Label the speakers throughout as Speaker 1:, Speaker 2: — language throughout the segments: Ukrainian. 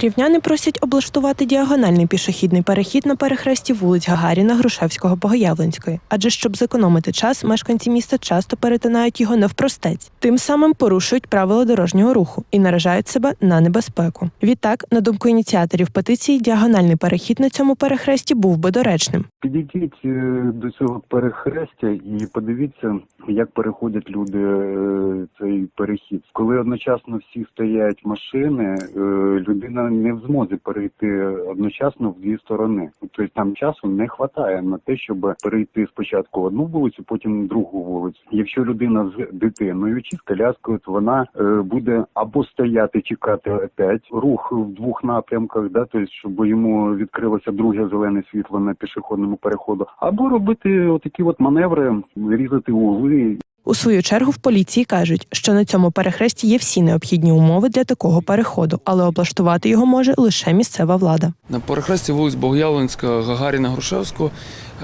Speaker 1: Рівняни просять облаштувати діагональний пішохідний перехід на перехресті вулиць Гагаріна, Грушевського, Богоявленської. Адже щоб зекономити час, мешканці міста часто перетинають його навпростець. Тим самим порушують правила дорожнього руху і наражають себе на небезпеку. Відтак, на думку ініціаторів петиції, діагональний перехід на цьому перехресті був би доречним.
Speaker 2: Підійдіть е, до цього перехрестя і подивіться, як переходять люди е, перехід. Коли одночасно всі стоять машини, е, людина не в змозі перейти одночасно в дві сторони. Тобто там часу не вистачає на те, щоб перейти спочатку одну вулицю, потім другу вулицю. Якщо людина з дитиною чи з коляскою, то вона е, буде або стояти, чекати опять рух в двох напрямках, да, тобто, щоб йому відкрилося друге зелене світло на пішохідному переходу, або робити отакі от маневри, різати угли
Speaker 1: У свою чергу в поліції кажуть, що на цьому перехресті є всі необхідні умови для такого переходу, але облаштувати його може лише місцева влада.
Speaker 3: На перехресті вулиць Богоявленська, Гагаріна, Грушевського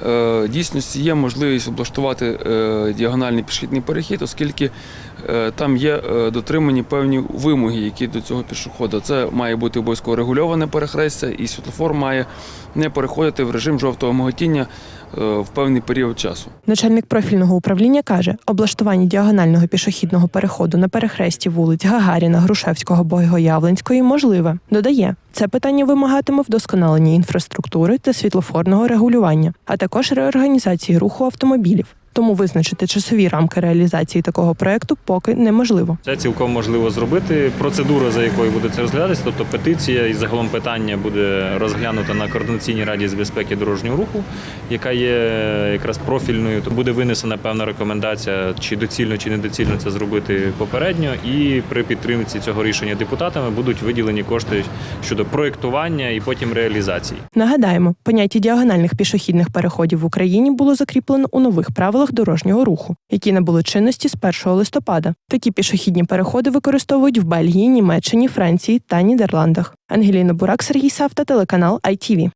Speaker 3: е, дійсності є можливість облаштувати е, діагональний пішохідний перехід, оскільки е, там є дотримані певні вимоги, які до цього пішохода. Це має бути обов'язково регульоване перехрестя, і світлофор має не переходити в режим жовтого миготіння е, в певний період часу.
Speaker 1: Начальник профільного управління каже, облаштування діагонального пішохідного переходу на перехресті вулиць Гагаріна, Грушевського, Богоявленської можливе. Додає, це питання вимагатиме вдосконалення інфраструктури та світлофорного регулювання, а також реорганізації руху автомобілів. Тому визначити часові рамки реалізації такого проекту поки неможливо.
Speaker 4: Це цілком можливо зробити. Процедура, за якою буде це розглядатися, тобто петиція і загалом питання буде розглянуто на координаційній раді з безпеки дорожнього руху, яка є якраз профільною. То буде винесена певна рекомендація, чи доцільно чи недоцільно це зробити попередньо. І при підтримці цього рішення депутатами будуть виділені кошти щодо проєктування і потім реалізації.
Speaker 1: Нагадаємо, поняття діагональних пішохідних переходів в Україні було закріплено у нових правилах дорожнього руху, які набули чинності з 1 листопада. Такі пішохідні переходи використовують в Бельгії, Німеччині, Франції та Нідерландах. Ангеліна Бурак, Сергій Савта, телеканал ITV.